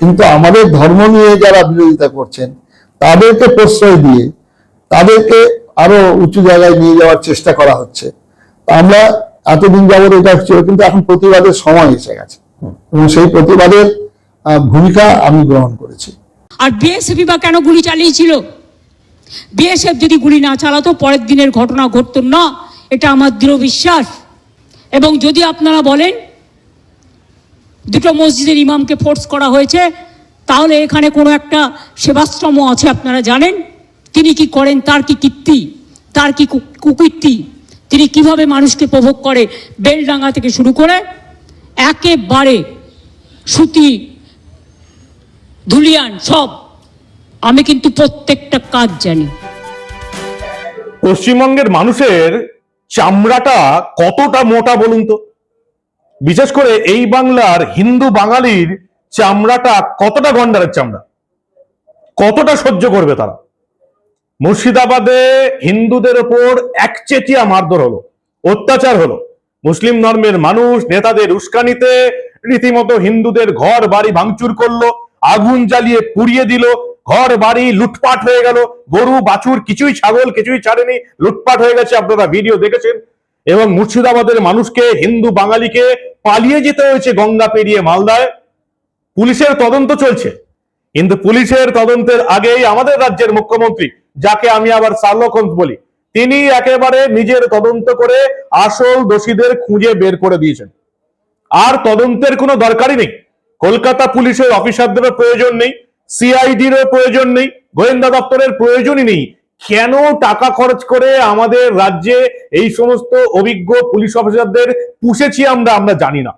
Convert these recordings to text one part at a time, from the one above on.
কিন্তু আমাদের ধর্ম নিয়ে যারা বিরোধিতা করছেন তাদেরকে প্রশ্রয় দিয়ে তাদেরকে আরও উঁচু জায়গায় নিয়ে যাওয়ার চেষ্টা করা হচ্ছে। আমরা এতদিন যাবত এটা ছিল কিন্তু এখন প্রতিবাদের সময় এসে গেছে। এবং সেই প্রতিবাদের ভূমিকা আমি গ্রহণ করেছি। আর বিএসএফই বা কেন গুলি চালিয়েছিল? বিএসএফ যদি গুলি না চালাতো পরের দিনের ঘটনা ঘটতো না এটা আমার দৃঢ় বিশ্বাস। এবং যদি আপনারা বলেন দুটো মসজিদের ইমামকে ফোর্স করা হয়েছে। তাহলে এখানে কোনো একটা সেবাশ্রম আছে, আপনারা জানেন। তিনি কি করেন? তার কি কীর্তি? তার কি কুকীর্তি? তিনি কীভাবে মানুষকে প্রভোগ করে? বেলডাঙ্গা থেকে শুরু করে একেবারে সুতি, ধুলিয়ান সব। আমি কিন্তু প্রত্যেকটা কাজ জানি। পশ্চিমবঙ্গের মানুষের চামড়াটা কতটা মোটা বলুন তো? বিশেষ করে এই বাংলার হিন্দু বাঙালির চামড়াটা কতটা গন্ডারের চামড়া? কতটা সহ্য করবে তারা? মুর্শিদাবাদে হিন্দুদের ওপর একচেটিয়া মারধর হলো, অত্যাচার হলো। মুসলিম ধর্মের মানুষ, নেতাদের উস্কানিতে রীতিমতো হিন্দুদের ঘর বাড়ি ভাঙচুর করল, আগুন জ্বালিয়ে পুড়িয়ে দিল, ঘর বাড়ি লুটপাট হয়ে গেল, গরু, বাছুর, কিছুই ছাগল, কিছুই ছাড়েনি, লুটপাট হয়ে গেছে, আপনারা ভিডিও দেখেছেন। এবং মুর্শিদাবাদের মানুষকে, হিন্দু বাঙালিকে পালিয়ে যেতে হয়েছে গঙ্গা পেরিয়ে মালদায়। পুলিশের তদন্ত চলছে। কিন্তু পুলিশের তদন্তের আগেই আমাদের রাজ্যের মুখ্যমন্ত্রী, যাকে আমি আবার শার্লক বলি, তিনি একেবারে নিজের তদন্ত করে আসল দোষীদের খুঁজে বের করে দিয়েছেন। আর তদন্তের কোনো দরকারই নেই। কলকাতা পুলিশের অফিসারদেরও প্রয়োজন নেই সিআইডির প্রয়োজন নেই, গোয়েন্দা দপ্তরের প্রয়োজনই নেই। কেন টাকা খরচ করে আমাদের রাজ্যে এই সমস্ত অভিজ্ঞ পুলিশ অফিসারদের পুষেছি আমরা আমরা জানি না।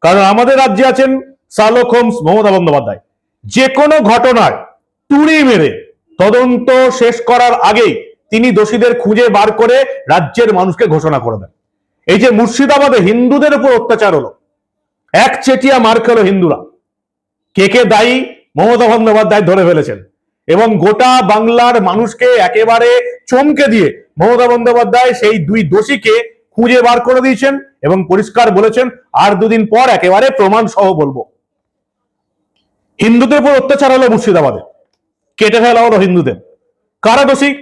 কারণ আমাদের রাজ্যে আছেন শার্লক হোমস, মমতা বন্দ্যোপাধ্যায়। যে কোনো ঘটনায় তুড়ি মেরে তদন্ত শেষ করার আগেই তিনি দোষীদের খুঁজে বার করে রাজ্যের মানুষকে ঘোষণা করে দেন। এই যে মুর্শিদাবাদে হিন্দুদের উপর অত্যাচার হলো, এক চেটিয়া মার খেলো হিন্দুরা। কে কে দায়ী মমতা বন্দ্যোপাধ্যায় ধরে ফেলেছেন। এবং গোটা বাংলার মানুষকে একেবারে চমকে দিয়ে মমতা বন্দ্যোপাধ্যায় সেই দুই দোষীকে খুঁজে বার করে দিয়েছেন এবং পরিষ্কার বলেছেন, আর দুদিন পর একেবারে প্রমাণ সহ বলব। হিন্দুদের উপর অত্যাচার হলো মুর্শিদাবাদে। কেটে ফেলা হলো হিন্দুদের। কারা দোষী?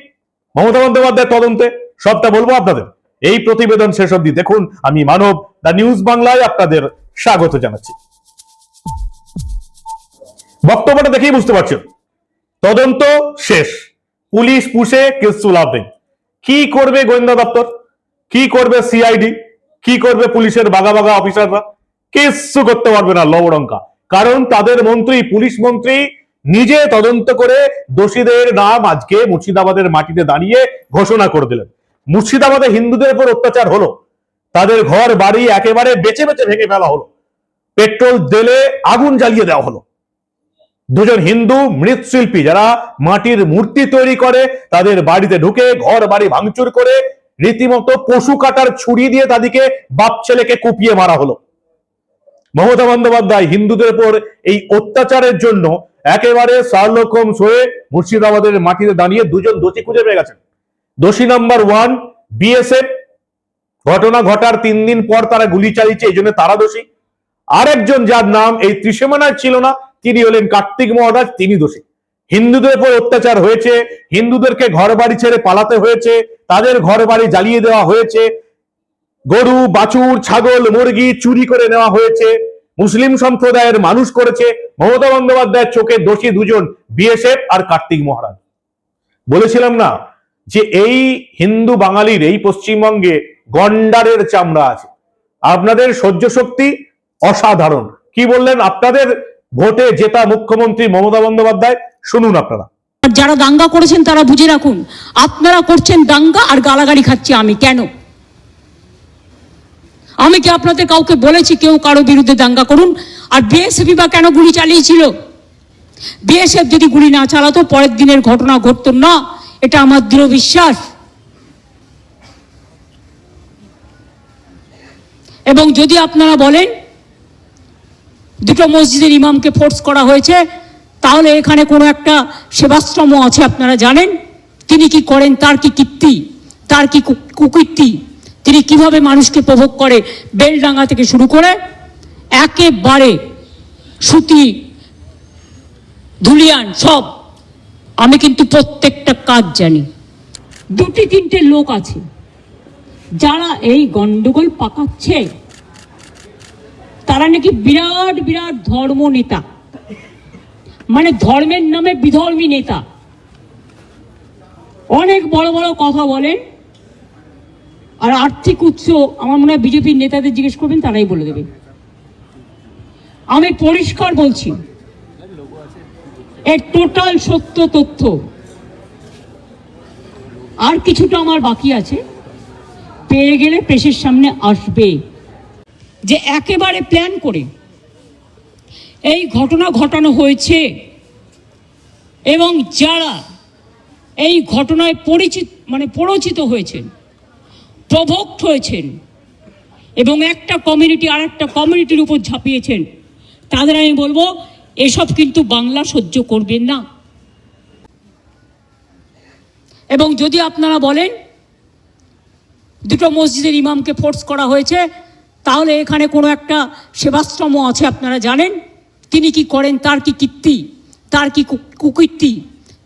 মমতা বন্দ্যোপাধ্যায়ের তদন্তে। সবটা বলব আপনাদের। এই প্রতিবেদন শেষ অব্দি দেখুন। আমি মানব, দ্য নিউজ বাংলায় আপনাদের স্বাগত জানাচ্ছি। বক্তব্যটা দেখেই বুঝতে পারছেন। তদন্ত শেষ। পুলিশ পুষে কিচ্ছু লাভ নেই কি করবে গোয়েন্দা দপ্তর? কি করবে সিআইডি কি করবে পুলিশের বাগা বাগা অফিসাররা? কিচ্ছু করতে পারবে না লবড়ঙ্কা। কারণ তাদের মন্ত্রী, পুলিশ মন্ত্রী নিজে তদন্ত করে দোষীদের নাম আজকে মুর্শিদাবাদের মাটিতে দাঁড়িয়ে ঘোষণা করে দিলেন। মুর্শিদাবাদে হিন্দুদের উপর অত্যাচার হলো। তাদের ঘর বাড়ি একেবারে বেঁচে বেঁচে ভেঙে ফেলা হলো। পেট্রোল দিলে আগুন জ্বালিয়ে দেওয়া হলো। দুজন হিন্দু মৃৎশিল্পী যারা মাটির মূর্তি তৈরি করে, তাদের বাড়িতে ঢুকে ঘর বাড়ি ভাঙচুর করে রীতিমতো পশু কাটার ছুরি দিয়ে তাদেরকে বাপ ছেলেকে কুপিয়ে মারা হলো। মমতা বন্দ্যোপাধ্যায় হিন্দুদের উপর এই অত্যাচারের জন্য একেবারে শার্লক হোমস হয়ে মুর্শিদাবাদের মাটিতে দাঁড়িয়ে দুজন দোষী খুঁজে পেয়ে গেছেন। দোষী নাম্বার ওয়ান, বিএসএফ। ঘটনা ঘটার তিন দিন পর তারা গুলি চালিয়েছে, এই জন্য তারা দোষী। আরেকজন যার নাম এই ত্রিসীমানায় ছিল না তিনি হলেন কার্তিক মহারাজ, তিনি দোষী। হিন্দুদের উপর অত্যাচার হয়েছে, হিন্দুদেরকে ঘর বাড়ি ছেড়ে পালাতে হয়েছে, তাদের ঘর বাড়ি জ্বালিয়ে দেওয়া হয়েছে, গরু, বাছুর, ছাগল, মুরগি চুরি করে নেওয়া হয়েছে, মুসলিম সম্প্রদায়ের মানুষ করেছে, মমতা বন্দ্যোপাধ্যায়ের চোখে দোষী দুজন, বিএসএফ আর কার্তিক মহারাজ। বলেছিলাম না যে এই হিন্দু বাঙালির, এই পশ্চিমবঙ্গে গন্ডারের চামড়া আছে। আপনাদের সহ্য শক্তি অসাধারণ। কি বললেন? আপনাদের ভোটে জেতা মুখ্যমন্ত্রী মমতা বন্দ্যোপাধ্যায়, শুনুন আপনারা। যারা দাঙ্গা করেছেন, তারা বুঝে রাখুন, আপনারা করছেন দাঙ্গা আর গালাগালি খাচ্ছি আমি, কেন? আমি কি আপনাদের কাউকে বলেছি কেউ কারও বিরুদ্ধে দাঙ্গা করুন? আর বিএসএফই বা কেন গুলি চালিয়েছিল? বিএসএফ যদি গুলি না চালাতো, পরের দিনের ঘটনা ঘটতো না, এটা আমার দৃঢ় বিশ্বাস। এবং যদি আপনারা বলেন দুটো মসজিদের ইমামকে ফোর্স করা হয়েছে। তাহলে এখানে কোনো একটা সেবাশ্রম আছে, আপনারা জানেন। তিনি কি করেন, তার কি কীর্তি, তার কি কুকীর্তি, তিনি কীভাবে মানুষকে প্রভোগ করে, বেলডাঙ্গা থেকে শুরু করে একেবারে সুতি, ধুলিয়ান সব। আমি কিন্তু প্রত্যেকটা কাজ জানি। দুটি তিনটে লোক আছে, যারা এই গন্ডগোল পাকাচ্ছে। তারা নাকি বিরাট বিরাট ধর্ম নেতা। মানে ধর্মের নামে বিধর্মী নেতা। অনেক বড় বড় কথা বলেন। আর আর্থিক উৎস, আমার মনে হয় বিজেপির নেতাদের জিজ্ঞেস করবেন, তারাই বলে দেবে। আমি পরিষ্কার বলছি, এর টোটাল সত্য তথ্য। আর কিছুটা আমার বাকি আছে। পেয়ে গেলে প্রেসের সামনে আসবে। যে একেবারে প্ল্যান করে এই ঘটনা ঘটানো হয়েছে এবং যারা এই ঘটনায় পরিচিত মানে পরিচিত হয়েছেন প্রভোক্ট হয়েছেন এবং একটা কমিউনিটি আর একটা কমিউনিটির উপর ঝাঁপিয়েছেন, তাদের আমি বলব, এসব কিন্তু বাংলা সহ্য করবেন না। এবং যদি আপনারা বলেন, দুটো মসজিদের ইমামকে ফোর্স করা হয়েছে তাহলে এখানে কোনো একটা সেবাশ্রম আছে, আপনারা জানেন? তিনি কি করেন? তার কি কীর্তি? তার কি কুকীর্তি?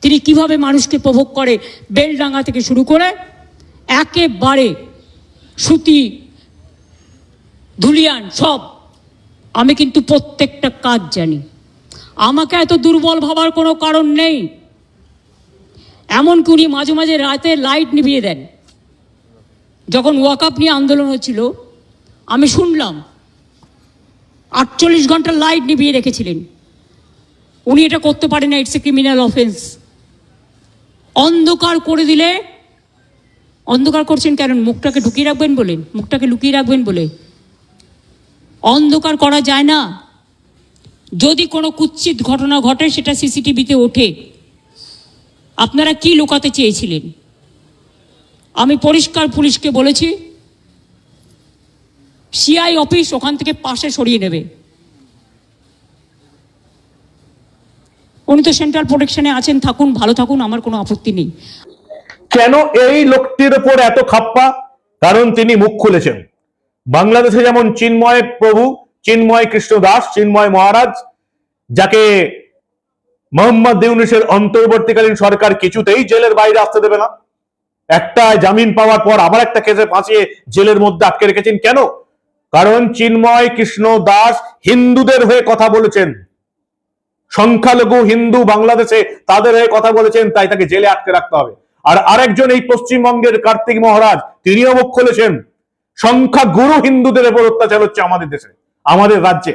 তিনি কীভাবে মানুষকে প্রভোগ করে? বেলডাঙ্গা থেকে শুরু করে একেবারে সুতি, ধুলিয়ান সব। আমি কিন্তু প্রত্যেকটা কাজ জানি। আমাকে এত দুর্বল ভাবার কোনো কারণ নেই। এমনকি উনি মাঝে মাঝে রাতে লাইট নিভিয়ে দেন। যখন ওয়াকআপ নিয়ে আন্দোলন হচ্ছিল আমি শুনলাম। আটচল্লিশ ঘণ্টা লাইট নিভিয়ে রেখেছিলেন। উনি এটা করতে পারেন না ইটস এ ক্রিমিনাল অফেন্স অন্ধকার করে দিলে, অন্ধকার করছেন কেন? মুখটাকে ঢুকিয়ে রাখবেন বলেন মুখটাকে লুকিয়ে রাখবেন বলে। অন্ধকার করা যায় না। যদি কোনো কুৎসিত ঘটনা ঘটে, সেটা সিসিটিভিতে ওঠে। আপনারা কি লুকাতে চেয়েছিলেন? আমি পরিষ্কার পুলিশকে বলেছি সিআই অফিস ওখান থেকে পাশে সরিয়ে নেবে। উনি তো সেন্ট্রাল প্রোটেকশনে আছেন, থাকুন, ভালো থাকুন, আমার কোনো আপত্তি নেই। কেন এই লোকটির উপর এত খাপ্পা? কারণ তিনি মুখ খুলেছেন। বাংলাদেশে যেমন চিন্ময় প্রভু, চিন্ময় কৃষ্ণ দাস, চিন্ময় মহারাজ, যাকে মোহাম্মদ ইউনুসের অন্তর্বর্তীকালীন সরকার কিছুতেই জেলের বাইরে আসতে দেবে না। একটা জামিন পাওয়ার পর আবার একটা কেসে ফাঁসিয়ে জেলের মধ্যে আটকে রেখেছেন। কেন? কারণ চিন্ময় কৃষ্ণ দাস হিন্দুদের হয়ে কথা বলেছেন। সংখ্যালঘু হিন্দু বাংলাদেশে তাদের হয়ে কথা বলেছেন, তাই তাকে জেলে আটকে রাখতে হবে। আর আরেকজন এই পশ্চিমবঙ্গের কার্তিক মহারাজ, তিনিও মুখ খুলেছেন। সংখ্যা গুরু হিন্দুদের উপর অত্যাচার হচ্ছে আমাদের দেশে, আমাদের রাজ্যে।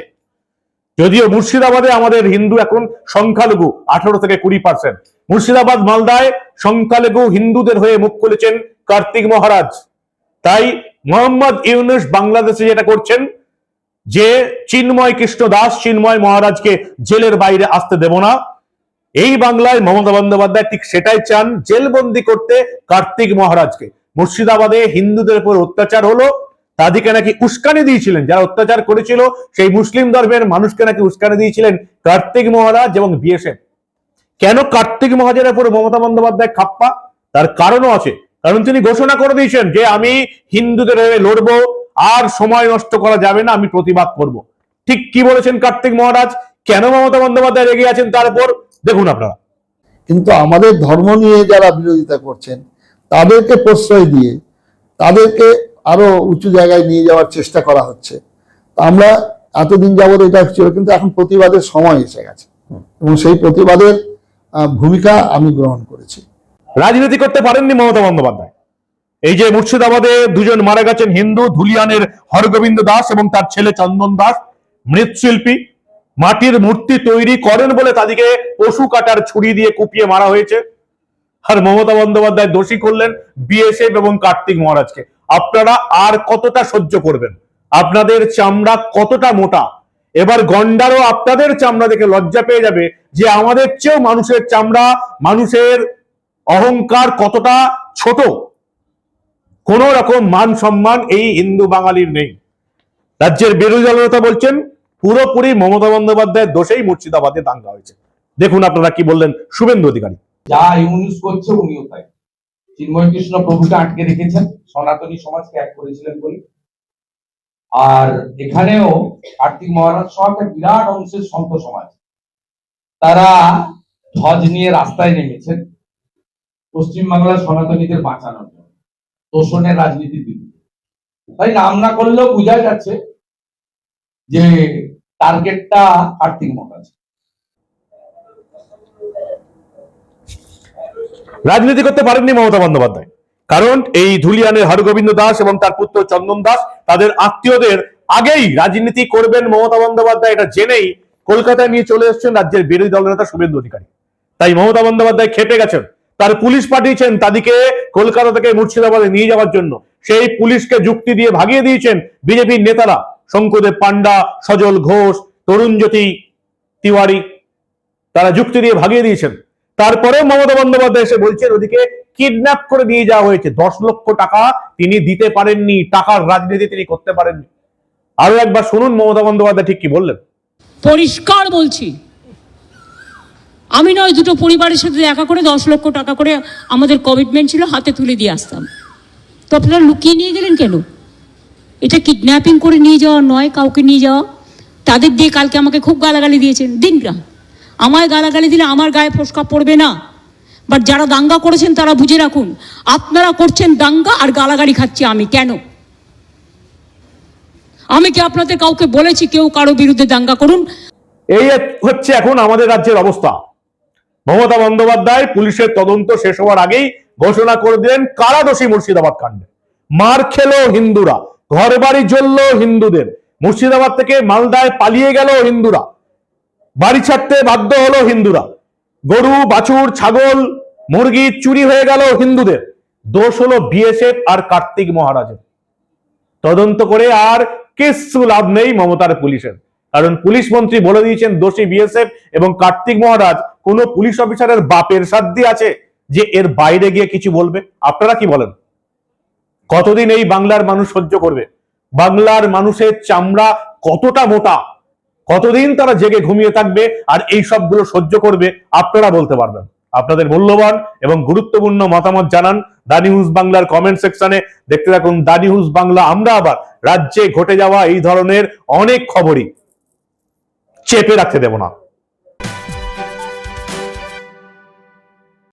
যদিও মুর্শিদাবাদে আমাদের হিন্দু এখন সংখ্যালঘু, আঠারো থেকে কুড়ি পার্সেন্ট মুর্শিদাবাদ, মালদায় সংখ্যালঘু হিন্দুদের হয়ে মুখ খুলেছেন কার্তিক মহারাজ। তাই মোহাম্মদ ইউনুস বাংলাদেশে যেটা করছেন, যে চিন্ময় কৃষ্ণ দাস, চিন্ময় মহারাজকে জেলের বাইরে আসতে দেব না। এই বাংলায় মমতা বন্দ্যোপাধ্যায় ঠিক সেটাই চান, জেলবন্দি করতে কার্তিক মহারাজকে। মুর্শিদাবাদে হিন্দুদের উপর অত্যাচার হলো, তাদেরকে নাকি উস্কানি দিয়েছিলেন। যারা অত্যাচার করেছিল, সেই মুসলিম ধর্মের মানুষকে নাকি উস্কানি দিয়েছিলেন কার্তিক মহারাজ এবং বিএসএফ। কেন কার্তিক মহাজের উপর মমতা বন্দ্যোপাধ্যায় খাপ্পা? তার কারণও আছে। কারণ তিনি ঘোষণা করে দিয়েছেন যে আমি হিন্দুদের হয়ে লড়বো আর সময় নষ্ট করা যাবে না আমি প্রতিবাদ করব। ঠিক কি বলেছেন কার্তিক মহারাজ? কেন মমতা বন্দ্যোপাধ্যায় রেগে আছেন তার উপর? দেখুন আপনারা। কিন্তু আমাদের ধর্ম নিয়ে যারা বিরোধিতা করছেন তাদেরকে প্রশ্রয় দিয়ে তাদেরকে আরও উঁচু জায়গায় নিয়ে যাওয়ার চেষ্টা করা হচ্ছে। তা আমরা এতদিন যাবত এটা ছিল কিন্তু এখন প্রতিবাদের সময় এসে গেছে। এবং সেই প্রতিবাদের ভূমিকা আমি গ্রহণ করেছি। রাজনীতি করতে পারেননি মমতা বন্দ্যোপাধ্যায়। এই যে মুর্শিদাবাদে দুজন মারা গেছেন হিন্দু, ধুলিয়ানের হরগোবিন্দ দাস এবং তার ছেলে চন্দন দাস, মৃৎশিল্পী। মাটির মূর্তি তৈরি করেন বলে তাদেরকে পশু কাটার ছুরি দিয়ে কুপিয়ে মারা হয়েছে। আর মমতা বন্দ্যোপাধ্যায় দোষী করলেন বিএসএফ এবং কার্তিক মহারাজকে। আপনারা আর কতটা সহ্য করবেন? আপনাদের চামড়া কতটা মোটা? এবার গন্ডারও আপনাদের চামড়া দেখে লজ্জা পেয়ে যাবে যে আমাদের চেয়েও মানুষের চামড়া মানুষের অহংকার কতটা ছোট? কোন রকম মান সম্মান এই হিন্দু বাঙালির নেই। রাজ্যের বিরোধী বলছেন, পুরোপুরি মমতা বন্দ্যোপাধ্যায়ের দোষেই মুর্শিদাবাদে দাঙ্গা হয়েছে। দেখুন আপনারা কি বললেন শুভেন্দু অধিকারী। যা ইউনিস করছে উনিও তাই। চিন্ময় কৃষ্ণ প্রভুকে আটকে রেখেছেন, সনাতনী সমাজকে এক করেছিলেন বলে। আর এখানেও কার্তিক মহারাজ সহ একটা বিরাট অংশের সন্ত সমাজ, তারা ধ্বজ নিয়ে রাস্তায় নেমেছেন। পশ্চিমবাংলার সনাতনীদের বাঁচানোর জন্য। তোষণের রাজনীতির বিরুদ্ধে তাই নাম না করলেও বোঝা যাচ্ছে যে টার্গেটটা কার্তিক মহারাজ। রাজনীতি করতে পারেননি মমতা বন্দ্যোপাধ্যায়। কারণ এই ধুলিয়ানের হরগোবিন্দ দাস এবং তার পুত্র চন্দন দাস, তাদের আত্মীয়দের আগেই রাজনীতি করবেন মমতা বন্দ্যোপাধ্যায়। এটা জেনেই কলকাতায় নিয়ে চলে এসেছেন রাজ্যের বিরোধী দলনেতা শুভেন্দু অধিকারী। তাই মমতা বন্দ্যোপাধ্যায় খেপে গেছেন। তার পুলিশ পাঠিয়েছেন, তাদেরকে কলকাতা থেকে মুর্শিদাবাদে নিয়ে যাওয়ার জন্য। সেই পুলিশকে যুক্তি দিয়ে ভাগিয়ে দিয়েছেন বিজেপির নেতারা। শঙ্করদেব পান্ডা সজল ঘোষ, তরুণজ্যোতি তিওয়ারি, তারা যুক্তি দিয়ে ভাগিয়ে দিয়েছেন। তারপরেও মমতা বন্দ্যোপাধ্যায় এসে বলছেন, ওদিকে কিডন্যাপ করে নিয়ে যাওয়া হয়েছে। দশ লক্ষ টাকা তিনি দিতে পারেননি, টাকার রাজনীতি তিনি করতে পারেননি। আরও একবার শুনুন মমতা বন্দ্যোপাধ্যায় ঠিক কি বললেন। পরিষ্কার বলছি আমি নয়, দুটো পরিবারের সাথে দেখা করে দশ লক্ষ টাকা করে আমাদের কমিটমেন্ট ছিল, হাতে তুলে দিয়ে আসতাম। তো আপনারা লুকিয়ে নিয়ে গেলেন কেন? এটা কিডন্যাপিং করে নিয়ে যাওয়া নয়, কাউকে নিয়ে যাওয়া। তাদের দিয়ে কালকে আমাকে খুব গালাগালি দিয়েছেন দিন আমায় গালাগালি দিলে আমার গায়ে ফোসকা পড়বে না। বাট যারা দাঙ্গা করেছেন, তারা বুঝে রাখুন, আপনারা করছেন দাঙ্গা আর গালাগালি খাচ্ছি আমি, কেন? আমি কি আপনাদের কাউকে বলেছি কেউ কারও বিরুদ্ধে দাঙ্গা করুন? এই হচ্ছে এখন আমাদের রাজ্যের অবস্থা। মমতা বন্দ্যোপাধ্যায় পুলিশের তদন্ত শেষ হওয়ার আগেই ঘোষণা করে দিলেন কারা দোষী মুর্শিদাবাদ কাণ্ডে। মার খেলো হিন্দুরা ঘর বাড়ি জ্বললো হিন্দুদের। মুর্শিদাবাদ থেকে মালদায় পালিয়ে গেল হিন্দুরা। বাড়ি ছাড়তে বাধ্য হলো হিন্দুরা। গরু, বাছুর, ছাগল, মুরগি চুরি হয়ে গেল হিন্দুদের। দোষ হলো বিএসএফ আর কার্তিক মহারাজের। তদন্ত করে আর কিচ্ছু লাভ নেই মমতার পুলিশের। কারণ পুলিশ মন্ত্রী বলে দিয়েছেন দোষী বিএসএফ এবং কার্তিক মহারাজ কোন পুলিশ অফিসারের বাপের সাধ্যি আছে যে এর বাইরে গিয়ে কিছু বলবে? আপনারা কি বলেন? কতদিন এই বাংলার মানুষ সহ্য করবে? বাংলার মানুষের চামড়া কতটা মোটা? কতদিন তারা জেগে ঘুমিয়ে থাকবে আর এই সবগুলো সহ্য করবে? আপনারা বলতে পারবেন। আপনাদের মূল্যবান এবং গুরুত্বপূর্ণ মতামত জানান দা নিউজ বাংলার কমেন্ট সেকশনে দেখতে থাকুন দা নিউজ বাংলা। আমরা আবার রাজ্যে ঘটে যাওয়া এই ধরনের অনেক খবরই চেপে রাখতে দেব না।